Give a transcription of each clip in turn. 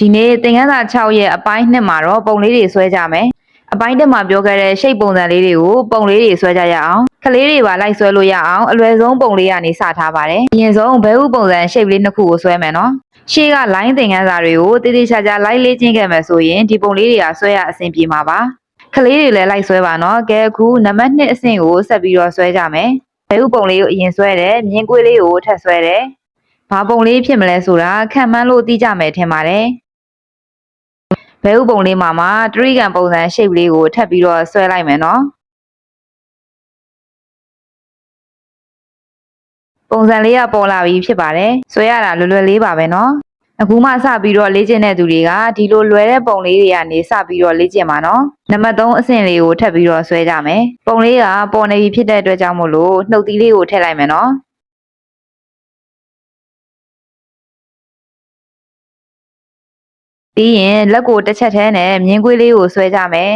ဒီနေ့သင်ခန်းစာ6ရဲ့အပိုင်း2မှာတော့ပုံလေးတွေဆွဲကြမယ်အပိုင်း1မှာပြောခဲ့တဲ့ရှိတ်ပုံစံလေးတွေကိုပုံလေးတွေဆွဲကြရအောင်ကလေးတွေပါလိုက်ဆွဲလို့ရအောင်အလွယ်ဆုံးပုံလေးကနေစထားပါတယ်အရင်ဆုံးဘဲဥပုံစံရှိတ်လေးနှစ်ခုကိုဆွဲမယ်နော်ရှေ့က line သင်ခန်းစာတွေကိုတည်တည်ချာချာလိုက်လေ့ကျင့်ခဲ့မယ်ဆိုရင်ဒီပုံလေးတွေကဆွဲရအဆင်ပြေမှာပါကလေးတွေလည်းလိုက်ဆွဲပါနော်ကဲအခုနံပါတ်2အဆင့်ကိုဆက်ပြီးတော့ဆွဲကြမယ်ဘဲဥပုံလေးကိုအရင်ဆွဲတယ်မြင်းကွေးလေးကိုထပ်ဆွဲတယ်ဘာပုံလေးဖြစ်မလဲဆိုတာခံမှန်းလို့သိကြမယ်ထင်ပါတယ် ဘဲဥပုံလေးမှာမှာတရိကန်ပုံစံ shape လေးကိုထပ်ပြီးတော့ဆွဲလိုက်မယ်နော်ပုံစံလေးကပေါ်လာပြီဖြစ်ပါတယ်ဆွဲရတာလွယ်လွယ်လေးပါပဲနော်အခုမှစပြီးတော့လေ့ကျင့်တဲ့သူတွေကဒီလိုလွယ်တဲ့ပုံလေးတွေကနေစပြီးတော့လေ့ကျင့်ပါနော်နံပါတ်3အဆင့်လေးကိုထပ်ပြီးတော့ဆွဲကြမယ်ပုံလေးကပေါ်နေပြီဖြစ်တဲ့အတွက်ကြောင့်မို့လို့နှုတ်သီးလေးကိုထည့်လိုက်မယ်နော် ပြီးရင်လက်ကိုတစ်ချက်ထဲနဲ့မြင်းကွေးလေးကိုဆွဲကြမယ်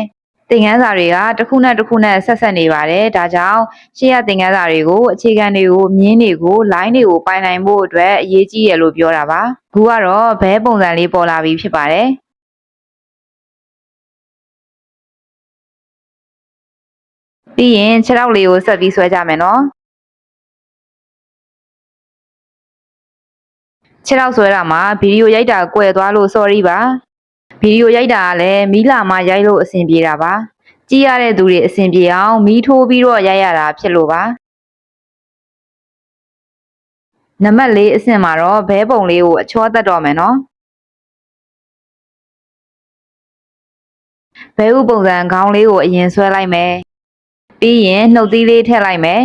သင်ခန်းစာတွေကတစ်ခုနဲ့တစ်ခုနဲ့ဆက်ဆက်နေပါတယ်ဒါကြောင့်ရှေ့ရသင်ခန်းစာတွေကိုအခြေခံတွေကိုမြင်းတွေကို line တွေကိုပိုင်နိုင်ဖို့အတွက်အရေးကြီးရလို့ပြောတာပါအခုကတော့ဘဲပုံစံလေးပေါ်လာပြီဖြစ်ပါတယ်ပြီးရင်ခြေထောက်လေးကိုဆက်ပြီးဆွဲကြမယ်နော် ခြေထောက်ဆွဲတာမှာဗီဒီယိုရိုက်တာကွယ်သွားလို့ sorry ပါဗီဒီယိုရိုက်တာကလည်းမီးလာမှရိုက်လို့အဆင်ပြေတာပါကြည့်ရတဲ့သူတွေအဆင်ပြေအောင်မီးထိုးပြီးတော့ရိုက်ရတာဖြစ်လို့ပါနံပါတ်၄အဆင့်မှာတော့ဘဲပုံလေးကိုအချောတက်တော့မယ်နော်ဘဲဥပုံစံခေါင်းလေးကိုအရင်ဆွဲလိုက်မယ်ပြီးရင်နှုတ်သီးလေးထည့်လိုက်မယ်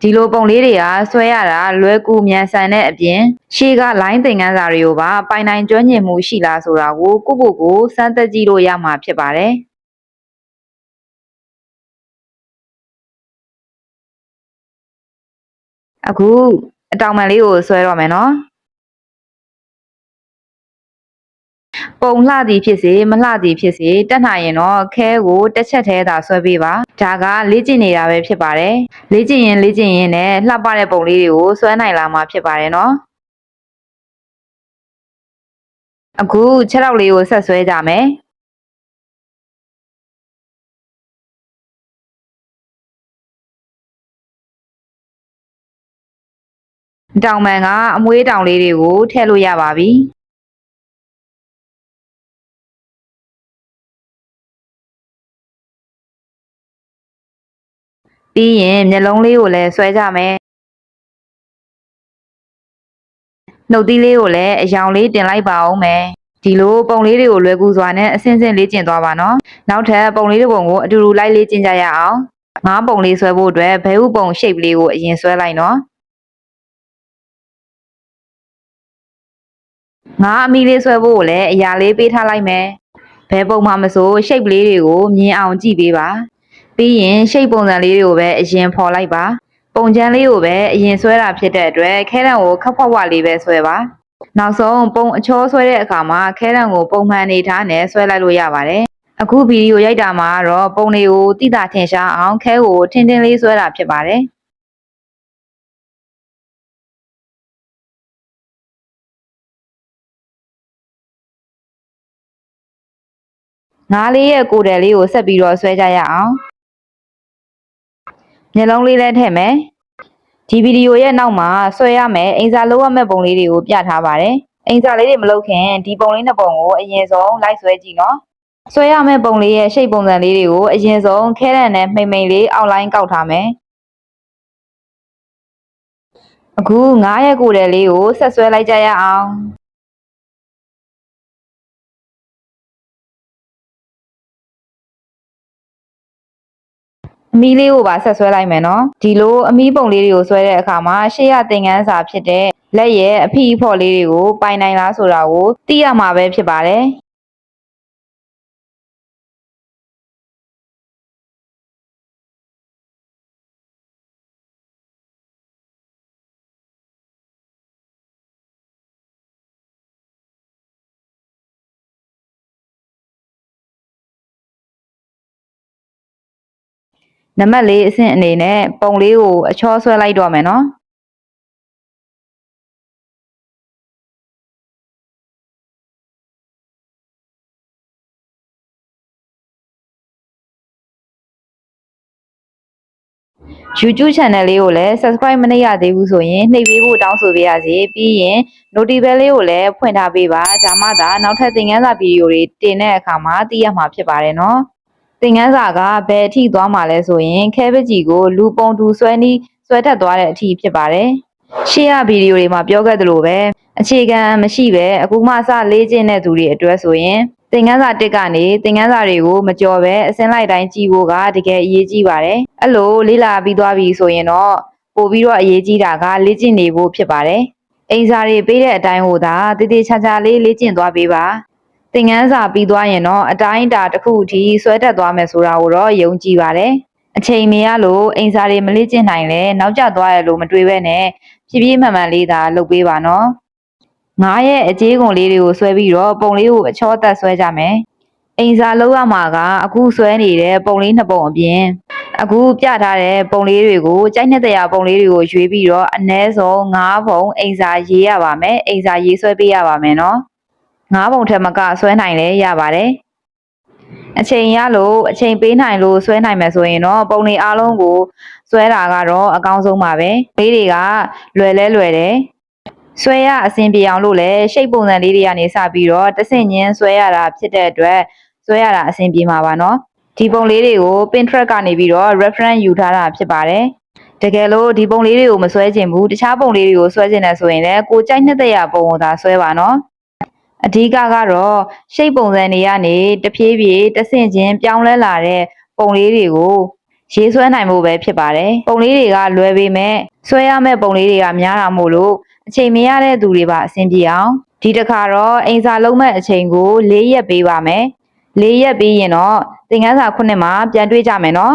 ဒီလိုပုံလေးတွေကဆွဲရတာလွယ်ကူမြန်ဆန်တဲ့အပြင်ရှေ့က line သင်ခန်းစာတွေကိုပါပိုင်နိုင်ကျွမ်းကျင်မှုရှိလားဆိုတာကိုကိုကိုကိုစမ်းသပ်ကြည့်လို့ရမှာဖြစ်ပါတယ်အခုအတောင်ပံလေးကိုဆွဲတော့မယ်နော် ပုံလှသည်ဖြစ်စေမလှသည်ဖြစ်စေတက်နိုင်ရင်တော့ခဲကိုတစ်ချက်သေးသာဆွဲပေးပါဒါကလေ့ကျင့်နေတာပဲဖြစ်ပါတယ်လေ့ကျင့်ရင်လေ့ကျင့်ရင်နဲ့လှပတဲ့ပုံလေးတွေကိုဆွဲနိုင်လာမှာဖြစ်ပါတယ်နော်အခုခြေထောက်လေးကိုဆက်ဆွဲကြမယ်တောင်ပံကအမွှေးတောင်လေးတွေကိုထည့်လို့ရပါပြီ ပြီးရင်မျက်လုံးလေးကိုလည်းဆွဲကြမယ်နှုတ်သီးလေးကိုလည်းအယောင်လေးတင်လိုက်ပါအောင်မယ်ဒီလိုပုံလေးတွေကိုလွယ်ကူစွာနဲ့အစင်းစင်းလေ့ကျင့်သွားပါနော်နောက်ထပ်ပုံလေးတစ်ပုံကိုအတူတူလိုက်လေ့ကျင့်ကြရအောင်ငါးပုံလေးဆွဲဖို့အတွက်ဘဲဥပုံ shape လေးကိုအရင်ဆွဲလိုက်နော်ငါးအမီလေးဆွဲဖို့ကိုလည်းအရာလေးပေးထားလိုက်မယ်ဘဲပုံမှမဆို shape လေးတွေကိုမြင်အောင်ကြည့်ပေးပါ ပြီးရင် shape ပုံစံလေးတွေကိုပဲအရင်ဖော်လိုက်ပါပုံချမ်းလေးကိုပဲအရင်ဆွဲတာဖြစ်တဲ့အတွက်ခဲတံကိုခက်ဖွက်ဖွက်လေးပဲဆွဲပါနောက်ဆုံးပုံအချောဆွဲတဲ့အခါမှာခဲတံကိုပုံမှန်အနေထားနဲ့ဆွဲလိုက်လို့ရပါတယ်အခုဗီဒီယိုရိုက်တာမှာတော့ပုံတွေကိုတိတာထင်ရှားအောင်ခဲကိုထင်းထင်းလေးဆွဲတာဖြစ်ပါတယ်ငါးလေးရဲ့ကိုယ်တယ်လေးကိုဆက်ပြီးတော့ဆွဲကြရအောင် မျက်လုံးလေးလည်းထည့်မယ်ဒီဗီဒီယိုရဲ့နောက်မှာဆွဲရမယ်အင်စာလုပ်ရမယ့်ပုံလေးတွေကိုပြထားပါတယ်အင်စာလေးတွေမလုပ်ခင်ဒီပုံလေးနှစ်ပုံကိုအရင်ဆုံးလိုက်ဆွဲကြည့်နော်ဆွဲရမယ့်ပုံလေးရဲ့ရှိတ်ပုံစံလေးတွေကိုအရင်ဆုံးခဲတံနဲ့မှိမ့်မှိန်လေးအောက်လိုင်းကောက်ထားမယ်အခုငါးရဲ့ကိုယ်တယ်လေးကိုဆက်ဆွဲလိုက်ကြရအောင် အမီးလေးကိုပါဆက်ဆွဲလိုက်မယ်နော်ဒီလိုအမီးပုံလေးတွေကိုဆွဲတဲ့အခါမှာရှေ့ရသင်ခန်းစာဖြစ်တဲ့လက်ရဲ့အဖီအဖော်လေးတွေကိုပိုင်နိုင်လားဆိုတာကိုသိရမှာပဲဖြစ်ပါတယ် နံပါတ်၄အဆင့်အနေနဲ့ပုံလေးကိုအချောဆွဲလိုက်တော့မယ်နော်။ YouTube channel လေးကိုလည်း subscribe မနှိပ်ရသေးဘူးဆိုရင်နှိပ်ပေးဖို့တောင်းဆိုပေးရစီ။ပြီးရင် notify bell လေးကိုလည်းဖွင့်ထားပေးပါ။ဒါမှသာနောက်ထပ်သင်ခန်းစာဗီဒီယိုတွေတင်တဲ့အခါမှာသိရမှာဖြစ်ပါတယ်နော်။ သင်ခန်းစာကဘယ်အထိသွားမှာလဲဆိုရင်ခဲပကြီးကိုလူပုံတူဆွဲနီးဆွဲထက်သွားတဲ့အထိဖြစ်ပါတယ်ရှေ့ရဗီဒီယိုတွေမှာပြောခဲ့သလိုပဲအခြေခံမရှိပဲအခုမှစလေ့ကျင့်တဲ့သူတွေအတွက်ဆိုရင်သင်ခန်းစာတစ်ကနေသင်ခန်းစာတွေကိုမကြော်ပဲအစင်းလိုက်တိုင်းကြည့်ဖို့ကတကယ်အရေးကြီးပါတယ်အဲ့လိုလေ့လာပြီးသွားပြီဆိုရင်တော့ပို့ပြီးတော့အရေးကြီးတာကလေ့ကျင့်နေဖို့ဖြစ်ပါတယ်အိမ်စာတွေပေးတဲ့အတိုင်းဟိုသာတည်တည်ချာချာလေးလေ့ကျင့်သွားပေးပါ သင်ခန်းစာပြီးသွားရင်တော့အတိုင်းအတာတစ်ခုအထိဆွဲတက်သွားမယ်ဆိုတာကိုတော့ယုံကြည်ပါတယ်အချိန်မရလို့အိမ်စာတွေမလေ့ကျင့်နိုင်လဲနောက်ကျသွားရလို့မတွေးပဲနဲ့ဖြည်းဖြည်းမှန်မှန်လေးသာလုပ်ပေးပါနော်ငါးရဲ့အကြေးကုန်လေးတွေကိုဆွဲပြီးတော့ပုံလေးကိုအချောတက်ဆွဲကြမယ်အိမ်စာလောက်ရမှာကအခုဆွဲနေတဲ့ပုံလေးနှစ်ပုံအပြင်အခုပြထားတဲ့ပုံလေးတွေကိုကြိုက်နှစ်တရာပုံလေးတွေကိုရွေးပြီးတော့အ ਨੇ ဆုံး9ပုံအိမ်စာရေးရပါမယ်အိမ်စာရေးဆွဲပေးရပါမယ်နော် 9ပုံထက်မကဆွဲနိုင်လဲရပါတယ်အချိန်ရလို့အချိန်ပေးနိုင်လို့ဆွဲနိုင်မယ်ဆိုရင်တော့ပုံလေးအားလုံးကိုဆွဲတာကတော့အကောင်းဆုံးပါပဲလေးတွေကလွယ်လဲလွယ်တယ်ဆွဲရအဆင်ပြေအောင်လို့လဲရှိတ်ပုံစံလေးတွေကနေစပြီးတော့တစ်ဆင့်ချင်းဆွဲရတာဖြစ်တဲ့အတွက်ဆွဲရတာအဆင်ပြေမှာပါနော်ဒီပုံလေးတွေကို Pinterest ကနေပြီးတော့ reference ယူထားတာဖြစ်ပါတယ်တကယ်လို့ဒီပုံလေးတွေကိုမဆွဲချင်ဘူးတခြားပုံလေးတွေကိုဆွဲချင်တယ်ဆိုရင်လည်းကိုကြိုက်နှစ်သက်ရပုံကိုသာဆွဲပါနော် အဓိကကတော့ရှိတ်ပုံစံတွေကနေတဖြည်းဖြည်းတစ်ဆင့်ချင်းပြောင်းလဲလာတဲ့ပုံလေးတွေကိုရေးဆွဲနိုင်ဖို့ပဲဖြစ်ပါတယ်ပုံလေးတွေကလွယ်ပေမဲ့ဆွဲရမယ့်ပုံလေးတွေကများတာမို့လို့အချိန်မရတဲ့သူတွေပါအဆင်ပြေအောင်ဒီတစ်ခါတော့အိမ်စာလုံးမဲ့အချိန်ကို၄ရက်ပေးပါမယ်၄ရက်ပြီးရင်တော့သင်ခန်းစာခုနှစ်မှာပြန်တွေ့ကြမယ်နော်